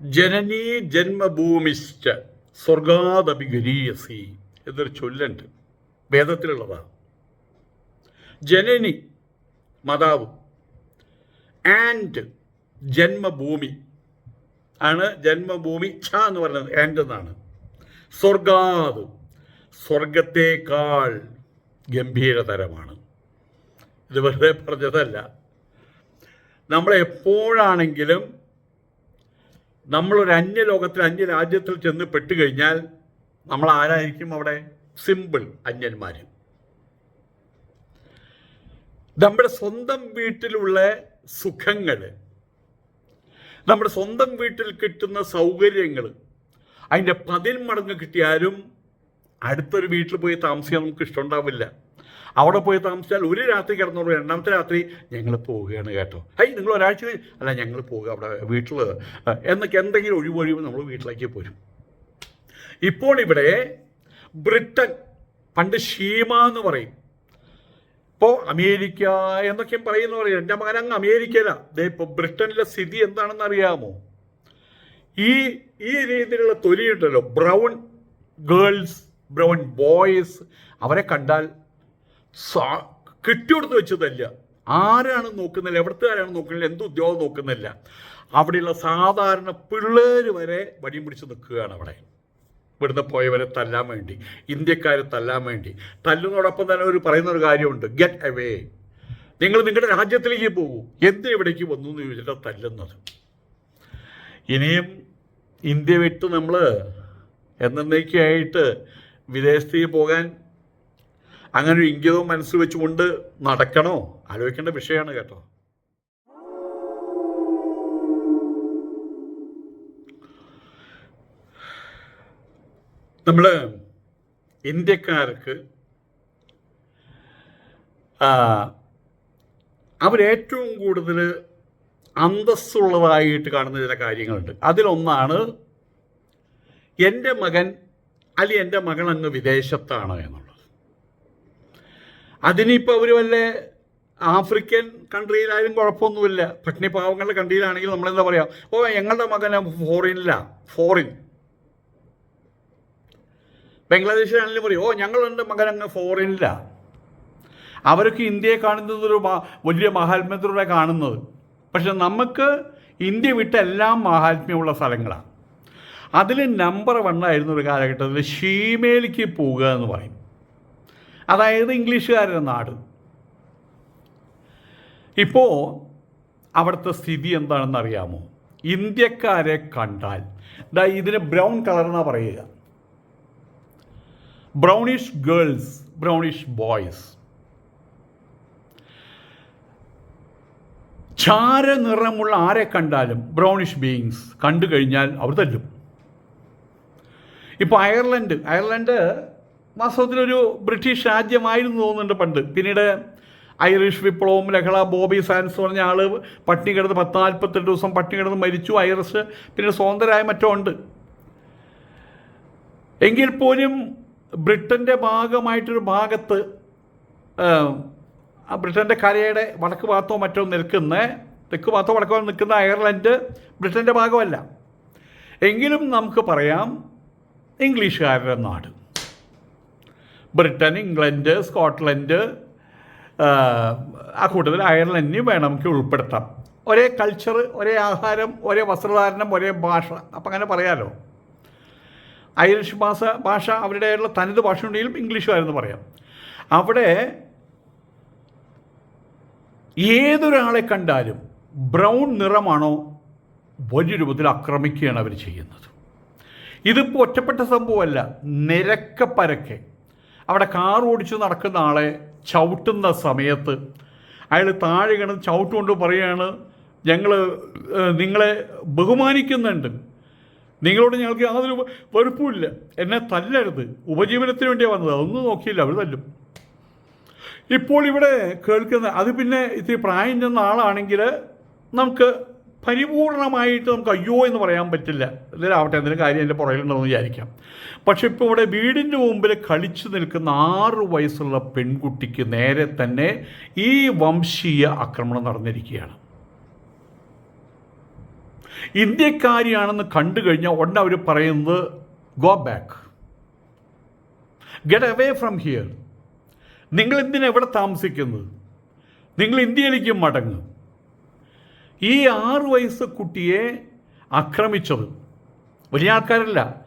ജനനീ ജന്മഭൂമിശ്ച സ്വർഗാദപിഗരീയസി എന്നൊരു ചൊല്ലുണ്ട്. വേദത്തിലുള്ളതാണ് ജനനി മാതാവ് ആൻഡ് ജന്മഭൂമി ആണ് ജന്മഭൂമി ഛ എന്ന് പറയുന്നത്. ആൻഡ് എന്നാണ്. സ്വർഗാദ് സ്വർഗത്തേക്കാൾ ഗംഭീരതരമാണ്. ഇത് വെറുതെ പറഞ്ഞതല്ല. നമ്മൾ എപ്പോഴാണെങ്കിലും അന്യ അന്യലോകത്തിൽ അന്യ രാജ്യത്തിൽ ചെന്ന് പെട്ടുകഴിഞ്ഞാൽ നമ്മൾ ആരായിരിക്കും അവിടെ? സിമ്പിൾ അന്യന്മാർ നമ്മുടെ സ്വന്തം വീട്ടിലുള്ള സുഖങ്ങൾ നമ്മുടെ സ്വന്തം വീട്ടിൽ കിട്ടുന്ന സൗകര്യങ്ങൾ അതിന്റെ പതിന്മടങ്ങ് കിട്ടിയാലും അടുത്തൊരു വീട്ടിൽ പോയി താമസിക്കാൻ നമുക്ക് ഇഷ്ടമുണ്ടാവില്ല. അവിടെ പോയി താമസിച്ചാൽ ഒരു രാത്രി കിടന്നോളൂ. രണ്ടാമത്തെ രാത്രി ഞങ്ങൾ പോവുകയാണ് കേട്ടോ. ഹൈ നിങ്ങൾ ഒരാഴ്ച അല്ല ഞങ്ങൾ പോവുക അവിടെ വീട്ടിൽ എന്നൊക്കെ എന്തെങ്കിലും ഒഴിവൊഴിവ് നമ്മൾ വീട്ടിലേക്ക് പോരും. ഇപ്പോൾ ഇവിടെ ബ്രിട്ടൻ പണ്ട് ഷീമ എന്ന് പറയും. ഇപ്പോൾ അമേരിക്ക എന്നൊക്കെ പറയുന്ന പറയും എന്റെ മകൻ അങ്ങ് അമേരിക്കയിലാണ് ഇപ്പോൾ ബ്രിട്ടനിലെ സ്ഥിതി എന്താണെന്ന് അറിയാമോ? ഈ ഈ രീതിയിലുള്ള തൊലിയുണ്ടല്ലോ ബ്രൗൺ ഗേൾസ് ബ്രൗൺ ബോയ്സ് അവരെ കണ്ടാൽ സാ- കെട്ടിയെടുത്ത് വെച്ചതല്ല. ആരാണ് നോക്കുന്നില്ല എവിടത്തുകാരാണ് നോക്കുന്നില്ല എന്ത് ഉദ്യോഗം നോക്കുന്നില്ല. അവിടെയുള്ള സാധാരണ പിള്ളേർ വരെ വടിയും പിടിച്ച് നിൽക്കുകയാണ് അവിടെ. ഇവിടുന്ന് പോയവരെ തല്ലാൻ വേണ്ടി ഇന്ത്യക്കാരെ തല്ലാൻ വേണ്ടി. തല്ലുന്നതോടൊപ്പം തന്നെ ഒരു പറയുന്ന ഒരു കാര്യമുണ്ട് ഗെറ്റ് അവേ നിങ്ങൾ നിങ്ങളുടെ രാജ്യത്തിലേക്ക് പോകൂ. എന്തിന് ഇവിടേക്ക് വന്നു എന്ന് ചോദിച്ചിട്ട് തല്ലുന്നത്? ഇനിയും ഇന്ത്യ വിട്ട് നമ്മൾ എന്നേക്കായിട്ട് വിദേശത്തേക്ക് പോകാൻ അങ്ങനെ ഒരു ഇംഗിതവും മനസ്സിൽ വെച്ചുകൊണ്ട് നടക്കണോ? ആലോചിക്കേണ്ട വിഷയമാണ് കേട്ടോ. നമ്മൾ ഇന്ത്യക്കാർക്ക് അവരേറ്റവും കൂടുതൽ അന്തസ്സുള്ളതായിട്ട് കാണുന്ന ചില കാര്യങ്ങളുണ്ട്. അതിലൊന്നാണ് എന്റെ മകൻ അല്ലെങ്കിൽ എന്റെ മകൾ അങ്ങ് വിദേശത്താണ് എന്നുള്ളത്. അതിനിപ്പോൾ അവർ വല്ല ആഫ്രിക്കൻ കൺട്രിയിലായാലും കുഴപ്പമൊന്നുമില്ല. പട്ടിണി പാവങ്ങളുടെ കൺട്രിയിലാണെങ്കിൽ നമ്മളെന്താ പറയുക ഓ ഞങ്ങളുടെ മകൻ ഫോറിനിലാണ് ഫോറിൻ. ബംഗ്ലാദേശിലാണെങ്കിലും പറയും ഓ ഞങ്ങളുടെ മകൻ അങ്ങ് ഫോറിനിലാണ് അവരൊക്കെ ഇന്ത്യയെ കാണുന്നത് ഒരു വലിയ മഹാത്മ്യത്തിലൂടെ കാണുന്നത്. പക്ഷെ നമുക്ക് ഇന്ത്യ വിട്ട എല്ലാം മഹാത്മ്യമുള്ള സ്ഥലങ്ങളാണ് അതിൽ നമ്പർ വണ്ണായിരുന്നു ഒരു കാലഘട്ടത്തിൽ ഷീമേലിക്ക് പോവുക എന്ന് പറയും. അതായത് ഇംഗ്ലീഷുകാരുടെ നാട്. ഇപ്പോൾ അവിടുത്തെ സ്ഥിതി എന്താണെന്ന് അറിയാമോ? ഇന്ത്യക്കാരെ കണ്ടാൽ. ദാ ഇതിന് ബ്രൗൺ കളർ എന്നാണ് പറയുക. Brownish girls brownish boys. ചാര നിറമുള്ള ആരെ കണ്ടാലും ബ്രൗണിഷ് ബീയിങ്സ് കണ്ടു കഴിഞ്ഞാൽ അവർ തല്ലും. ഇപ്പോൾ അയർലൻഡ് അയർലൻഡ് വാസ്തവത്തിലൊരു ബ്രിട്ടീഷ് രാജ്യമായിരുന്നു തോന്നുന്നുണ്ട് പണ്ട്. പിന്നീട് ഐറിഷ് വിപ്ലവം ലഹള ബോബി സാൻസ് പറഞ്ഞ ആൾ പട്ടിണി കിടന്ന് പത്ത് നാൽപ്പത്തെട്ട് ദിവസം പട്ടിണി കിടന്ന് മരിച്ചു. ഐറിഷ് പിന്നെ സ്വതന്ത്രരായ മറ്റോ ഉണ്ട്. എങ്കിൽ പോലും ബ്രിട്ടന്റെ ഭാഗമായിട്ടൊരു ഭാഗത്ത് ബ്രിട്ടന്റെ കരയുടെ വടക്ക് ഭാഗത്തോ മറ്റോ നിൽക്കുന്ന തെക്ക് ഭാഗത്തോ വടക്കോ നിൽക്കുന്ന അയർലൻഡ് ബ്രിട്ടന്റെ ഭാഗമല്ല. എങ്കിലും നമുക്ക് പറയാം ഇംഗ്ലീഷുകാരുടെ നാട്. ബ്രിട്ടൻ ഇംഗ്ലണ്ട് സ്കോട്ട്ലൻഡ് ആ, കൂട്ടത്തിൽ അയർലൻഡിനെയും വേണമെങ്കിൽ ഉൾപ്പെടുത്താം. ഒരേ കൾച്ചർ ഒരേ ആഹാരം ഒരേ വസ്ത്രധാരണം ഒരേ ഭാഷ. അപ്പം അങ്ങനെ പറയാമല്ലോ ഐറിഷ് ഭാഷ ഭാഷ അവരുടേതായുള്ള തനത് ഭാഷ ഉണ്ടെങ്കിലും ഇംഗ്ലീഷുമായിരുന്നു പറയാം. അവിടെ ഏതൊരാളെ കണ്ടാലും ബ്രൗൺ നിറമാണോ വലിയ രൂപത്തിൽ ആക്രമിക്കുകയാണ് അവർ ചെയ്യുന്നത്. ഇതിപ്പോൾ ഒറ്റപ്പെട്ട സംഭവമല്ല നിരക്കപ്പരക്കെ. അവിടെ കാർ ഓടിച്ച് നടക്കുന്ന ആളെ ചവിട്ടുന്ന സമയത്ത് അയാൾ താഴെ കിടന്ന് ചവിട്ടുകൊണ്ട് പറയുകയാണ് ഞങ്ങൾ നിങ്ങളെ ബഹുമാനിക്കുന്നുണ്ട്. നിങ്ങളോട് ഞങ്ങൾക്ക് യാതൊരു വെറുപ്പുമില്ല. എന്നെ തല്ലരുത്. ഉപജീവനത്തിന് വേണ്ടിയാണ് വന്നത്. അതൊന്നും നോക്കിയില്ല. അവർ തല്ലും. ഇപ്പോൾ ഇവിടെ കേൾക്കുന്ന അത് പിന്നെ ഇത്തിരി പ്രായം ചെന്ന ആളാണെങ്കിൽ നമുക്ക് പരിപൂർണമായിട്ട് നമുക്ക് അയ്യോ എന്ന് പറയാൻ പറ്റില്ല. ഇതിലാവട്ടെ എന്തെങ്കിലും കാര്യം എന്റെ പുറകിലുണ്ടെന്ന് വിചാരിക്കാം. പക്ഷെ ഇപ്പോൾ ഇവിടെ വീടിന്റെ മുമ്പിൽ കളിച്ചു നിൽക്കുന്ന ആറ് വയസ്സുള്ള പെൺകുട്ടിക്ക് നേരെ തന്നെ ഈ വംശീയ ആക്രമണം നടന്നിരിക്കുകയാണ്. ഇന്ത്യക്കാരിയാണെന്ന് കണ്ടു കഴിഞ്ഞാൽ ഉടനെ അവർ പറയുന്നത് go back get away from here നിങ്ങൾ എന്തിനാണ് എവിടെ താമസിക്കുന്നത്? നിങ്ങൾ ഇന്ത്യയിലേക്ക് മടങ്ങും. ഈ ആറ് വയസ്സ് കുട്ടിയെ ആക്രമിച്ചത്. വലിയ ആൾക്കാരല്ല.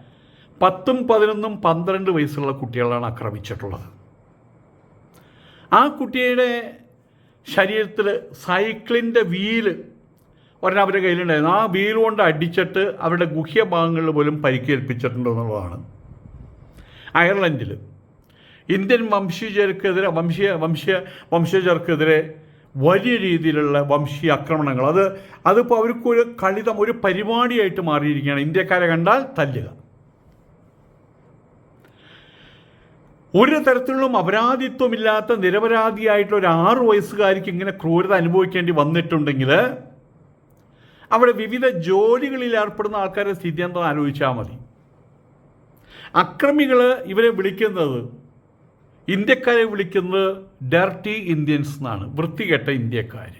പത്തും പതിനൊന്നും പന്ത്രണ്ട് വയസ്സുള്ള കുട്ടികളാണ് ആക്രമിച്ചിട്ടുള്ളത്. ആ കുട്ടിയുടെ ശരീരത്തിൽ സൈക്കിളിന്റെ വീൽ ഒരെണ്ണം അവരുടെ കയ്യിലുണ്ടായിരുന്നു. ആ വീൽ കൊണ്ട് അടിച്ചിട്ട് അവരുടെ ഗുഹ്യഭാഗങ്ങളിൽ പോലും പരിക്കേൽപ്പിച്ചിട്ടുണ്ട് എന്നുള്ളതാണ്. അയർലൻഡിൽ ഇന്ത്യൻ വംശീയർക്കെതിരെ വംശീയ വംശീയ വംശജർക്കെതിരെ വലിയ രീതിയിലുള്ള വംശീയ ആക്രമണങ്ങൾ. അത് അതിപ്പോൾ അവർക്കൊരു കളിതം ഒരു പരിപാടിയായിട്ട് മാറിയിരിക്കുകയാണ്. ഇന്ത്യക്കാരെ കണ്ടാൽ തല്ലുക. ഒരു തരത്തിലുള്ള അപരാധിത്വമില്ലാത്ത നിരപരാധിയായിട്ടുള്ള ഒരു ആറു വയസ്സുകാരിക്ക് ഇങ്ങനെ ക്രൂരത അനുഭവിക്കേണ്ടി വന്നിട്ടുണ്ടെങ്കിൽ അവിടെ വിവിധ ജോലികളിൽ ഏർപ്പെടുന്ന ആൾക്കാരുടെ സ്ഥിതി എന്താണെന്ന് ആലോചിച്ചാൽ മതി. അക്രമികൾ ഇവരെ വിളിക്കുന്നത് ഇന്ത്യക്കാരെ വിളിക്കുന്നത് ഡർട്ടി ഇന്ത്യൻസ് എന്നാണ് വൃത്തികെട്ട ഇന്ത്യക്കാർ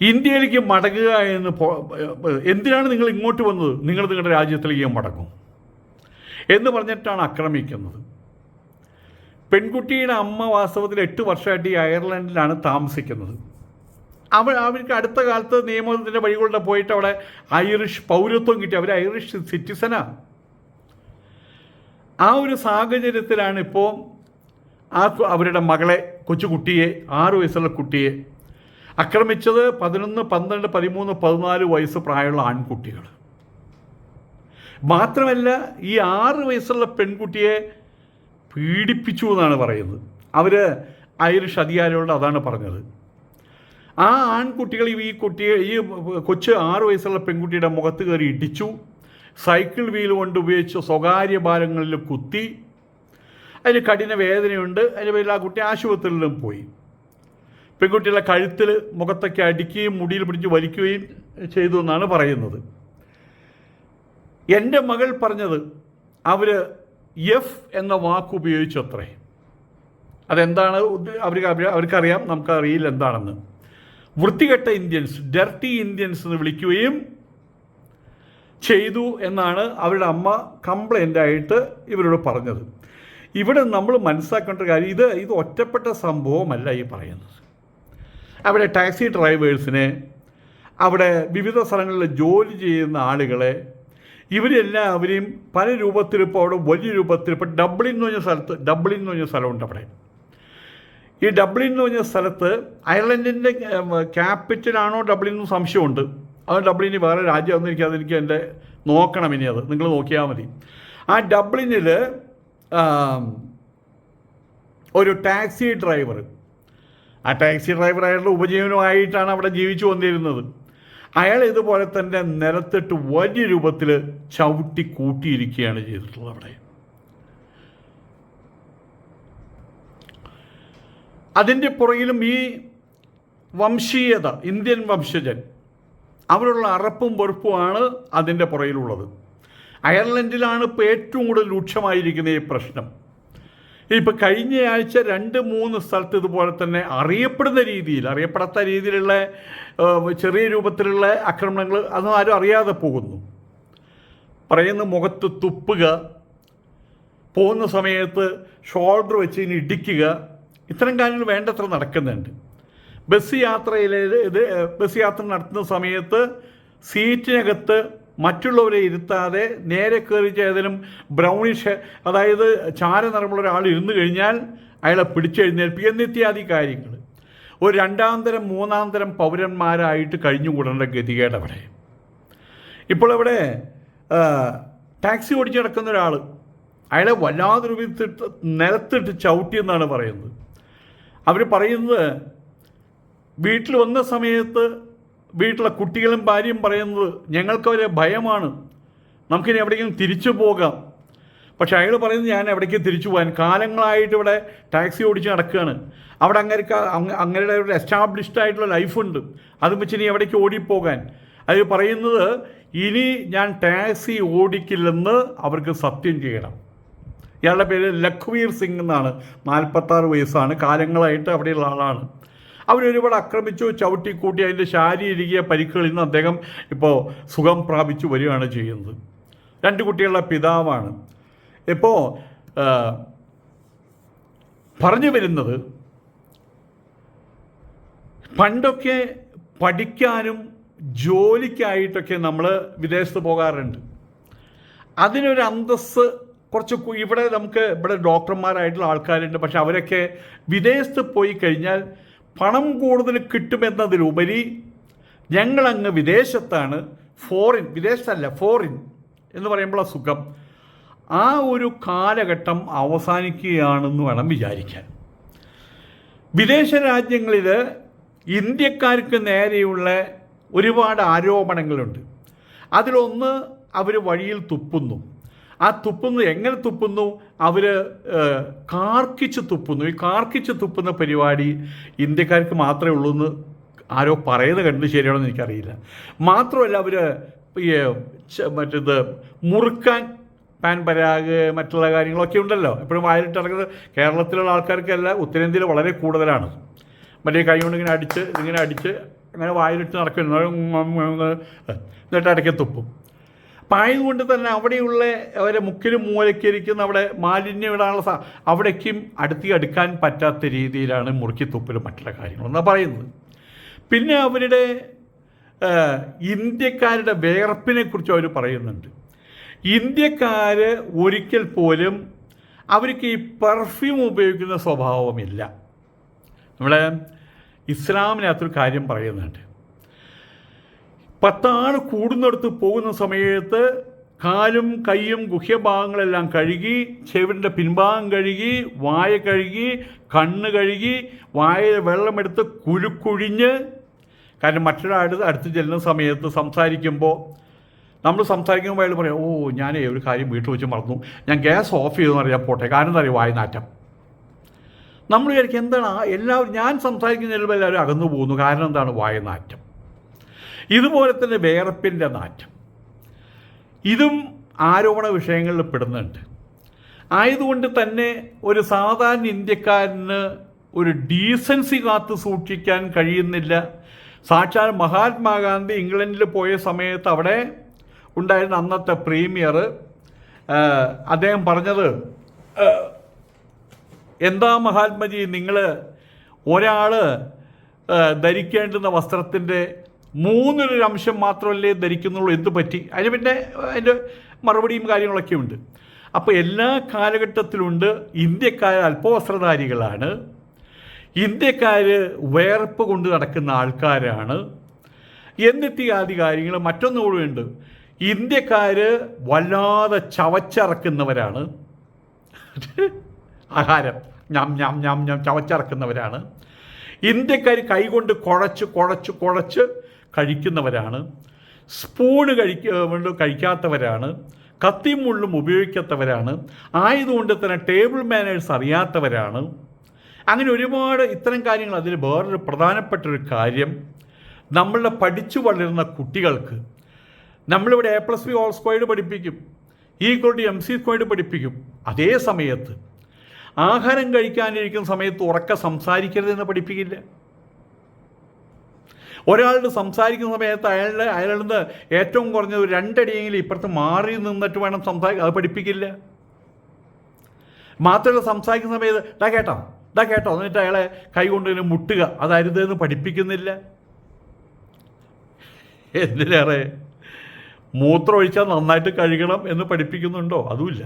ഇന്ത്യയിലേക്ക് മടങ്ങുക എന്ന് എന്തിനാണ് നിങ്ങൾ ഇങ്ങോട്ട് വന്നത്? നിങ്ങൾ നിങ്ങളുടെ രാജ്യത്തിലേക്ക് മടങ്ങും എന്ന് പറഞ്ഞിട്ടാണ് ആക്രമിക്കുന്നത്. പെൺകുട്ടിയുടെ അമ്മ വാസ്തവത്തിൽ എട്ട് വർഷമായിട്ട് ഈ അയർലൻഡിലാണ് താമസിക്കുന്നത്. അവൾ അവർക്ക് അടുത്ത കാലത്ത് നിയമത്തിന്റെ വഴികളുടെ പോയിട്ട് അവിടെ ഐറിഷ് പൗരത്വം കിട്ടി. അവർ ഐറിഷ് സിറ്റിസനാണ് ആ ഒരു സാഹചര്യത്തിലാണ് ഇപ്പോൾ ആ അവരുടെ മകളെ കൊച്ചുകുട്ടിയെ ആറു വയസ്സുള്ള കുട്ടിയെ ആക്രമിച്ചത് പതിനൊന്ന് പന്ത്രണ്ട് പതിമൂന്ന് പതിനാല് വയസ്സ് പ്രായമുള്ള ആൺകുട്ടികൾ. മാത്രമല്ല ഈ ആറ് വയസ്സുള്ള പെൺകുട്ടിയെ പീഡിപ്പിച്ചു എന്നാണ് പറയുന്നത്. അവർ ഐറിഷ് അധികാരികളോട് അതാണ് പറഞ്ഞത്. ആ ആൺകുട്ടികൾ ഈ കുട്ടിയെ ഈ കൊച്ച് ആറ് വയസ്സുള്ള പെൺകുട്ടിയുടെ മുഖത്ത് കയറി ഇടിച്ചു. സൈക്കിൾ വീൽ കൊണ്ട് ഉപയോഗിച്ച് സ്വകാര്യ ഭാരങ്ങളിൽ കുത്തി അതിന് കഠിന വേദനയുണ്ട്. അതിന് പേരിൽ ആ കുട്ടി ആശുപത്രിയിലും പോയി. പെൺകുട്ടിയുടെ കഴുത്തിൽ മുഖത്തൊക്കെ അടിക്കുകയും മുടിയിൽ പിടിച്ച് വലിക്കുകയും ചെയ്തു എന്നാണ് പറയുന്നത്. എന്റെ മകൾ പറഞ്ഞത് അവർ എഫ് എന്ന വാക്ക് ഉപയോഗിച്ചത്രേ. അതെന്താണ്? അവർക്ക് അവർ- അവർക്കറിയാം നമുക്കറിയില്ല എന്താണെന്ന്. വൃത്തികെട്ട ഇന്ത്യൻസ് ഡർട്ടി ഇന്ത്യൻസ് എന്ന് വിളിക്കുകയും ചെയ്തു എന്നാണ് അവരുടെ അമ്മ കംപ്ലൈന്റ് ആയിട്ട് ഇവരോട് പറഞ്ഞത്. ഇവിടെ നമ്മൾ മനസ്സിലാക്കേണ്ട കാര്യം ഇത് ഇത് ഒറ്റപ്പെട്ട സംഭവമല്ല ഈ പറയുന്നത്. അവിടെ ടാക്സി ഡ്രൈവേഴ്സിനെ അവിടെ വിവിധ സ്ഥലങ്ങളിൽ ജോലി ചെയ്യുന്ന ആളുകളെ ഇവരെല്ലാവരെയും പല രൂപത്തിൽ ഇപ്പോൾ അവിടെ വലിയ രൂപത്തിൽ ഇപ്പോൾ ഡബ്ലിൻ എന്ന് പറഞ്ഞ സ്ഥലത്ത് ഡബ്ലിൻ എന്ന് പറഞ്ഞ സ്ഥലമുണ്ട് അവിടെ. ഈ ഡബ്ലിൻ എന്ന് പറഞ്ഞ സ്ഥലത്ത് അയർലൻഡിന്റെ ക്യാപിറ്റലാണോ ഡബ്ലിൻ എന്ന് സംശയമുണ്ട്. അത് ഡബ്ലിന് വേറെ രാജ്യം എനിക്ക് അതെനിക്ക് എന്റെ നോക്കണം ഇനി അത്. നിങ്ങൾ നോക്കിയാൽ മതി. ആ ഡബ്ലിനിൽ ഒരു ടാക്സി ഡ്രൈവർ. ആ ടാക്സി ഡ്രൈവർ അയാളുടെ ഉപജീവനമായിട്ടാണ് അവിടെ ജീവിച്ചു വന്നിരുന്നത്. അയാൾ ഇതുപോലെ തന്നെ നിലത്തിട്ട് വലിയ രൂപത്തിൽ ചവിട്ടി കൂട്ടിയിരിക്കുകയാണ് ചെയ്തിട്ടുള്ളത് അവിടെ. അതിന്റെ പുറകിലും ഈ വംശീയത ഇന്ത്യൻ വംശജൻ അവരുള്ള അറപ്പും വെറുപ്പുമാണ് അതിന്റെ പുറയിലുള്ളത്. അയർലൻഡിലാണ് ഇപ്പോൾ ഏറ്റവും കൂടുതൽ രൂക്ഷമായിരിക്കുന്ന ഈ പ്രശ്നം. ഇപ്പം കഴിഞ്ഞയാഴ്ച രണ്ട് മൂന്ന് സ്ഥലത്ത് ഇതുപോലെ തന്നെ അറിയപ്പെടുന്ന രീതിയിൽ അറിയപ്പെടാത്ത രീതിയിലുള്ള ചെറിയ രൂപത്തിലുള്ള ആക്രമണങ്ങൾ അതൊന്നും ആരും അറിയാതെ പോകുന്നു. പറയുന്ന മുഖത്ത് തുപ്പുക പോകുന്ന സമയത്ത് ഷോൾഡർ വെച്ച് ഇനി ഇടിക്കുക ഇത്തരം കാര്യങ്ങൾ വേണ്ടത്ര നടക്കുന്നുണ്ട്. ബസ് യാത്രയിൽ ഇത് ബസ് യാത്ര നടത്തുന്ന സമയത്ത് സീറ്റിനകത്ത് മറ്റുള്ളവരെ ഇരുത്താതെ നേരെ കയറി ഏതെങ്കിലും ബ്രൗണിഷ് അതായത് ചാരനിറമുള്ള ഒരാൾ ഇരുന്നു കഴിഞ്ഞാൽ അയാളെ പിടിച്ചെഴുന്നേൽപ്പിക്കുക എന്നിത്യാദി കാര്യങ്ങൾ ഒരു രണ്ടാം തരം മൂന്നാം തരം പൗരന്മാരായിട്ട് കഴിഞ്ഞുകൂടേണ്ട ഗതികേട് അവിടെ. ഇപ്പോൾ അവിടെ ടാക്സി ഓടിച്ച് നടക്കുന്ന ഒരാൾ അയാളെ വല്ലാതൊരു വിധത്തിട്ട് നിലത്തിട്ട് ചവിട്ടി എന്നാണ് പറയുന്നത്. അവർ പറയുന്നത് വീട്ടിൽ വന്ന സമയത്ത് വീട്ടിലെ കുട്ടികളും ഭാര്യയും പറയുന്നത് ഞങ്ങൾക്കവരെ ഭയമാണ്. നമുക്കിനി എവിടെയെങ്കിലും തിരിച്ചു പോകാം. പക്ഷെ അയാൾ പറയുന്നത് ഞാൻ എവിടേക്ക് തിരിച്ചു പോകാൻ? കാലങ്ങളായിട്ട് ഇവിടെ ടാക്സി ഓടിച്ച് നടക്കുകയാണ്. അവിടെ അങ്ങനെ അങ്ങനെ ഒരു എസ്റ്റാബ്ലിഷ്ഡ് ആയിട്ടുള്ള ലൈഫുണ്ട് അതും വെച്ച് ഇനി എവിടേക്ക് ഓടിപ്പോകാൻ? അത് പറയുന്നത് ഇനി ഞാൻ ടാക്സി ഓടിക്കില്ലെന്ന് അവർക്ക് സത്യം ചെയ്യണം. ഇയാളുടെ പേര് ലഖ്വീർ സിംഗ് എന്നാണ്. നാൽപ്പത്താറ് വയസ്സാണ്. കാലങ്ങളായിട്ട് അവിടെയുള്ള ആളാണ്. അവരൊരുപാട് ആക്രമിച്ചു ചവിട്ടിക്കൂട്ടി അതിന്റെ ശാരീരിക പരിക്കുകളിൽ നിന്ന് അദ്ദേഹം ഇപ്പോൾ സുഖം പ്രാപിച്ചു വരികയാണ് ചെയ്യുന്നത്. രണ്ട് കുട്ടികളുടെ പിതാവാണ്. ഇപ്പോൾ പറഞ്ഞു വരുന്നത് പണ്ടൊക്കെ പഠിക്കാനും ജോലിക്കായിട്ടൊക്കെ നമ്മൾ വിദേശത്ത് പോകാറുണ്ട്. അതിനൊരു അന്തസ്സ് കുറച്ച് ഇവിടെ നമുക്ക് ഇവിടെ ഡോക്ടർമാരായിട്ടുള്ള ആൾക്കാരുണ്ട് പക്ഷെ അവരൊക്കെ വിദേശത്ത് പോയി കഴിഞ്ഞാൽ പണം കൂടുതൽ കിട്ടുമെന്നതിലുപരി ഞങ്ങളങ്ങ് വിദേശത്താണ് ഫോറിൻ വിദേശത്തല്ല ഫോറിൻ എന്ന് പറയുമ്പോൾ സുഖം. ആ ഒരു കാലഘട്ടം അവസാനിക്കുകയാണെന്ന് വേണം വിചാരിക്കാൻ. വിദേശ രാജ്യങ്ങളിൽ ഇന്ത്യക്കാർക്ക് നേരെയുള്ള ഒരുപാട് ആരോപണങ്ങളുണ്ട്. അതിലൊന്ന് അവർ വഴിയിൽ തുപ്പുന്നു. ആ തുപ്പുന്നു എങ്ങനെ തുപ്പുന്നു? അവർ കാർക്കിച്ച് തുപ്പുന്നു. ഈ കാർക്കിച്ച് തുപ്പുന്ന പരിപാടി ഇന്ത്യക്കാർക്ക് മാത്രമേ ഉള്ളൂ എന്ന് ആരോ പറയുന്നത് കണ്ടു ശരിയാണെന്ന് എനിക്കറിയില്ല. മാത്രമല്ല അവർ ഈ മറ്റേത് മുറുക്കാൻ പാൻ പരാഗ് മറ്റുള്ള കാര്യങ്ങളൊക്കെ ഉണ്ടല്ലോ. എപ്പോഴും വായിലിട്ട് ഇറങ്ങുന്നത് കേരളത്തിലുള്ള ആൾക്കാർക്കല്ല ഉത്തരേന്ത്യയിൽ വളരെ കൂടുതലാണ്. മറ്റേ കൈ കൊണ്ട് ഇങ്ങനെ അടിച്ച് ഇങ്ങനെ അടിച്ച് അങ്ങനെ വായിലിട്ട് നടക്കുന്നു എന്നിട്ട് ഇടയ്ക്ക് തുപ്പും. അപ്പം കൊണ്ട് തന്നെ അവിടെയുള്ള അവരെ മുക്കിലും മൂലക്കരിക്കുന്ന അവിടെ മാലിന്യം ഇടാനുള്ള അവിടേക്കും അടുത്തി അടുക്കാൻ പറ്റാത്ത രീതിയിലാണ് മുറുക്കിത്തുപ്പിലും മറ്റുള്ള കാര്യങ്ങളെന്നാണ് പറയുന്നത്. പിന്നെ അവരുടെ ഇന്ത്യക്കാരുടെ വേർപ്പിനെ കുറിച്ച് അവർ പറയുന്നുണ്ട്. ഇന്ത്യക്കാർ ഒരിക്കൽ പോലും അവർക്ക് ഈ പെർഫ്യൂം ഉപയോഗിക്കുന്ന സ്വഭാവമില്ല. നമ്മുടെ ഇസ്ലാമിനകത്തൊരു കാര്യം പറയുന്നുണ്ട്. പത്താൾ കൂടുന്നിടത്ത് പോകുന്ന സമയത്ത് കാലും കൈയും ഗുഹ്യഭാഗങ്ങളെല്ലാം കഴുകി ചെവിന്റെ പിൻഭാഗം കഴുകി വായ കഴുകി കണ്ണ് കഴുകി വായ വെള്ളമെടുത്ത് കുലുക്കുഴിഞ്ഞ് കാരണം മറ്റൊരാൾ അടുത്ത് ചെല്ലുന്ന സമയത്ത് സംസാരിക്കുമ്പോൾ നമ്മൾ സംസാരിക്കുമ്പോൾ അയാൾ പറയും ഓ ഞാനേ ഒരു കാര്യം വീട്ടിൽ വെച്ച് മറന്നു. ഞാൻ ഗ്യാസ് ഓഫ് ചെയ്തെന്ന് അറിയാൻ പോട്ടെ. കാരണം എന്താ പറയുക വായനാറ്റം നമ്മൾ വിചാരിക്കും എന്താണ് എല്ലാവരും ഞാൻ സംസാരിക്കുന്ന ചിലപ്പോൾ എല്ലാവരും അകന്നു പോകുന്നു. കാരണം എന്താണ്? വായനാറ്റം ഇതുപോലെ തന്നെ വേർപ്പിന്റെ നാറ്റം. ഇതും ആരോപണ വിഷയങ്ങളിൽ പെടുന്നുണ്ട്. ആയതുകൊണ്ട് തന്നെ ഒരു സാധാരണ ഇന്ത്യക്കാരന് ഒരു ഡീസൻസി കാത്ത് സൂക്ഷിക്കാൻ കഴിയുന്നില്ല. സാക്ഷാൽ മഹാത്മാഗാന്ധി ഇംഗ്ലണ്ടിൽ പോയ സമയത്ത് അവിടെ ഉണ്ടായിരുന്ന അന്നത്തെ പ്രീമിയർ അദ്ദേഹം പറഞ്ഞത് എന്താ മഹാത്മജി നിങ്ങൾ ഒരാൾ ധരിക്കേണ്ടുന്ന വസ്ത്രത്തിന്റെ മൂന്നിലൊരു അംശം മാത്രമല്ലേ ധരിക്കുന്നുള്ളൂ എന്ത് പറ്റി? അതിന് പിന്നെ അതിന്റെ മറുപടിയും കാര്യങ്ങളൊക്കെ ഉണ്ട്. അപ്പോൾ എല്ലാ കാലഘട്ടത്തിലുണ്ട് ഇന്ത്യക്കാർ അല്പവസ്ത്രധാരികളാണ്. ഇന്ത്യക്കാർ വേർപ്പ് കൊണ്ട് നടക്കുന്ന ആൾക്കാരാണ്. എന്നിട്ട് ആദ്യ കാര്യങ്ങൾ മറ്റൊന്നുകൂടെയുണ്ട് ഇന്ത്യക്കാർ വല്ലാതെ ചവച്ചിറക്കുന്നവരാണ്. ആഹാരം. ഞാം ഞാം ഞാം ഞാം ചവച്ചിറക്കുന്നവരാണ്. ഇന്ത്യക്കാർ കൈകൊണ്ട് കുഴച്ച് കുഴച്ച് കുഴച്ച് കഴിക്കുന്നവരാണ്. സ്പൂണ് കഴിക്ക കഴിക്കാത്തവരാണ്. കത്തിയും മുള്ളും ഉപയോഗിക്കാത്തവരാണ്. ആയതുകൊണ്ട് തന്നെ ടേബിൾ മാനേഴ്സ് അറിയാത്തവരാണ്. അങ്ങനെ ഒരുപാട് ഇത്തരം കാര്യങ്ങൾ അതിൽ വേറൊരു പ്രധാനപ്പെട്ട ഒരു കാര്യം. നമ്മളുടെ പഠിച്ചു വളരുന്ന കുട്ടികൾക്ക് നമ്മളിവിടെ A plus B whole squared പഠിപ്പിക്കും. ഈ ടു എം സി സ്ക്വയർഡ് പഠിപ്പിക്കും. അതേ സമയത്ത് ആഹാരം കഴിക്കാനിരിക്കുന്ന സമയത്ത് ഉറക്ക സംസാരിക്കരുതെന്ന് പഠിപ്പിക്കില്ല. ഒരാളുടെ സംസാരിക്കുന്ന സമയത്ത് അയാളുടെ അയാളിൽ നിന്ന് ഏറ്റവും കുറഞ്ഞത് ഒരു രണ്ടടിയെങ്കിലും ഇപ്പുറത്ത് മാറി നിന്നിട്ട് വേണം സംസാരിക്കാൻ അത് പഠിപ്പിക്കില്ല. മാത്രമല്ല സംസാരിക്കുന്ന സമയത്ത് ഡാ കേട്ടോ ഡാ കേട്ടോ എന്നിട്ട് അയാളെ കൈ കൊണ്ട് ഇങ്ങനെ മുട്ടുക. അതരുതെന്ന് പഠിപ്പിക്കുന്നില്ല. എന്തിനേറെ മൂത്രം ഒഴിച്ചാൽ നന്നായിട്ട് കഴുകണം എന്ന് പഠിപ്പിക്കുന്നുണ്ടോ? അതുമില്ല.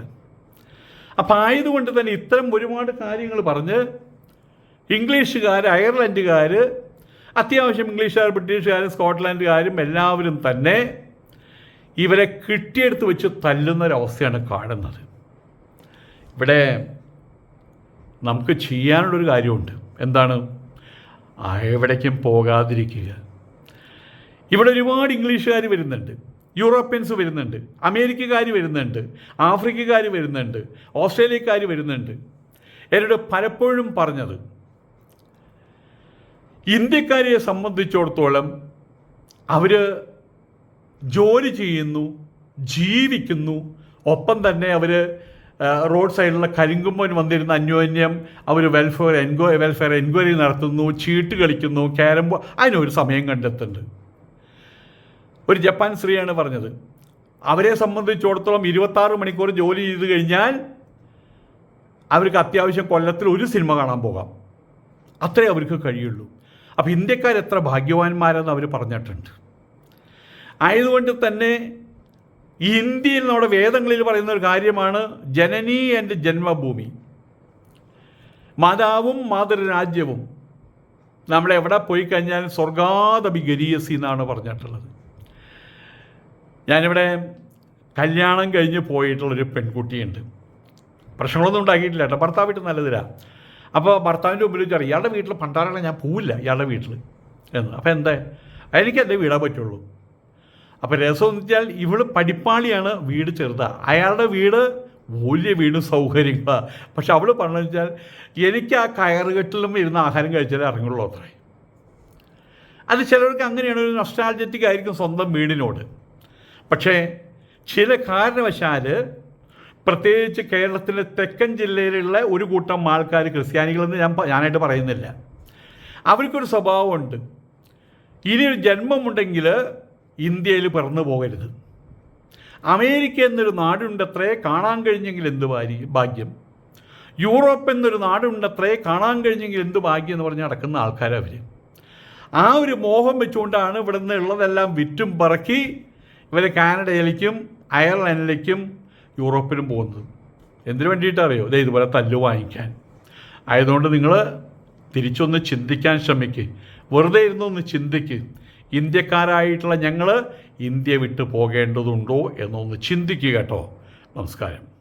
അപ്പം ആയതുകൊണ്ട് തന്നെ ഇത്തരം ഒരുപാട് കാര്യങ്ങൾ പറഞ്ഞ് ഇംഗ്ലീഷുകാർ അയർലൻഡുകാർ അത്യാവശ്യം ഇംഗ്ലീഷുകാർ ബ്രിട്ടീഷുകാരും സ്കോട്ട്ലാൻഡുകാരും എല്ലാവരും തന്നെ ഇവരെ കിട്ടിയെടുത്ത് വെച്ച് തല്ലുന്നൊരവസ്ഥയാണ് കാണുന്നത്. ഇവിടെ നമുക്ക് ചെയ്യാനുള്ളൊരു കാര്യമുണ്ട്. എന്താണ്? എവിടേക്കും പോകാതിരിക്കുക. ഇവിടെ ഒരുപാട് ഇംഗ്ലീഷുകാർ വരുന്നുണ്ട്. യൂറോപ്യൻസ് വരുന്നുണ്ട്. അമേരിക്കക്കാർ വരുന്നുണ്ട്. ആഫ്രിക്കക്കാർ വരുന്നുണ്ട്. ഓസ്ട്രേലിയക്കാർ വരുന്നുണ്ട്. എന്നോട് പലപ്പോഴും പറഞ്ഞത് ഇന്ത്യക്കാരെ സംബന്ധിച്ചിടത്തോളം അവർ ജോലി ചെയ്യുന്നു ജീവിക്കുന്നു. ഒപ്പം തന്നെ അവർ റോഡ് സൈഡിലുള്ള കരിങ്കുമ്പൻ വന്നിരുന്ന അന്യോന്യം അവർ വെൽഫെയർ എൻക്വ വെൽഫെയർ എൻക്വയറി നടത്തുന്നു ചീട്ട് കളിക്കുന്നു ക്യാരംബോ അതിനൊരു സമയം കണ്ടെത്തുന്നുണ്ട്. ഒരു ജപ്പാൻ സ്ത്രീയാണ് പറഞ്ഞത് അവരെ സംബന്ധിച്ചിടത്തോളം ഇരുപത്താറ് മണിക്കൂർ ജോലി ചെയ്ത് കഴിഞ്ഞാൽ അവർക്ക് അത്യാവശ്യം കൊല്ലത്തിൽ ഒരു സിനിമ കാണാൻ പോകാം. അത്രേ അവർക്ക് കഴിയുള്ളൂ. അപ്പോൾ ഇന്ത്യക്കാർ എത്ര ഭാഗ്യവാന്മാരെന്ന് അവർ പറഞ്ഞിട്ടുണ്ട്. ആയതുകൊണ്ട് തന്നെ ഇന്ത്യയിൽ നമ്മുടെ വേദങ്ങളിൽ പറയുന്ന ഒരു കാര്യമാണ് ജനനി എന്റെ ജന്മഭൂമി. മാതാവും മാതൃരാജ്യവും നമ്മളെവിടെ പോയി കഴിഞ്ഞാൽ സ്വർഗാദപി ഗരീയസി എന്നാണ് പറഞ്ഞിട്ടുള്ളത്. ഞാനിവിടെ കല്യാണം കഴിഞ്ഞ് പോയിട്ടുള്ളൊരു പെൺകുട്ടിയുണ്ട്. പ്രശ്നങ്ങളൊന്നും ഉണ്ടാക്കിയിട്ടില്ല കേട്ടോ. ഭർത്താവ് നല്ലതിരാ അപ്പോൾ ഭർത്താവിന്റെ മുമ്പിൽ വെച്ചാൽ ഇയാളുടെ വീട്ടിൽ പണ്ടാറല്ല ഞാൻ പോവില്ല ഇയാളുടെ വീട്ടിൽ എന്ന്. അപ്പോൾ എന്താ? എനിക്ക് എന്റെ വീടാൻ പറ്റുള്ളൂ. അപ്പോൾ രസം എന്ന് വെച്ചാൽ ഇവൾ പഠിപ്പാളിയാണ് വീട് ചെറുതാ. അയാളുടെ വീട് വലിയ വീട് സൗകര്യങ്ങളാണ് പക്ഷെ അവൾ പറഞ്ഞു വെച്ചാൽ എനിക്ക് ആ കയറുകെട്ടിലും ഇരുന്ന് ആഹാരം കഴിച്ചാലേ ഇറങ്ങുള്ളൂ അത്രേ. അത് ചിലർക്ക് അങ്ങനെയാണ് ഒരു നൊസ്റ്റാൾജറ്റിക് ആയിരിക്കും സ്വന്തം വീടിനോട്. പക്ഷേ ചില കാരണവശാൽ പ്രത്യേകിച്ച് കേരളത്തിലെ തെക്കൻ ജില്ലയിലുള്ള ഒരു കൂട്ടം ആൾക്കാർ ക്രിസ്ത്യാനികളെന്ന് ഞാൻ ഞാനായിട്ട് പറയുന്നില്ല. അവർക്കൊരു സ്വഭാവമുണ്ട്. ഇനി ഒരു ജന്മമുണ്ടെങ്കിൽ ഇന്ത്യയിൽ പിറന്നു പോകരുത്. അമേരിക്ക എന്നൊരു നാടുണ്ടത്രേ കാണാൻ കഴിഞ്ഞെങ്കിൽ എന്ത് ഭാഗ്യം? യൂറോപ്പ് എന്നൊരു നാടുണ്ടത്രേ കാണാൻ കഴിഞ്ഞെങ്കിൽ എന്ത് ഭാഗ്യം എന്ന് പറഞ്ഞ് നടക്കുന്ന ആൾക്കാരവർ ആ ഒരു മോഹം വെച്ചുകൊണ്ടാണ് ഇവിടുന്ന് ഉള്ളതെല്ലാം വിറ്റും പറക്കി ഇവർ കാനഡയിലേക്കും അയർലൻഡിലേക്കും യൂറോപ്പിലും പോകുന്നത്. എന്തിനു വേണ്ടിയിട്ടറിയോ ദേ ഇതുപോലെ തല്ല് വാങ്ങിക്കാൻ. ആയതുകൊണ്ട് നിങ്ങൾ തിരിച്ചൊന്ന് ചിന്തിക്കാൻ ശ്രമിക്കുക വെറുതെ ഇരുന്നൊന്ന് ചിന്തിക്ക്. ഇന്ത്യക്കാരായിട്ടുള്ള ഞങ്ങൾ ഇന്ത്യ വിട്ടു പോകേണ്ടതുണ്ടോ എന്നൊന്ന് ചിന്തിക്കുക കേട്ടോ. നമസ്കാരം.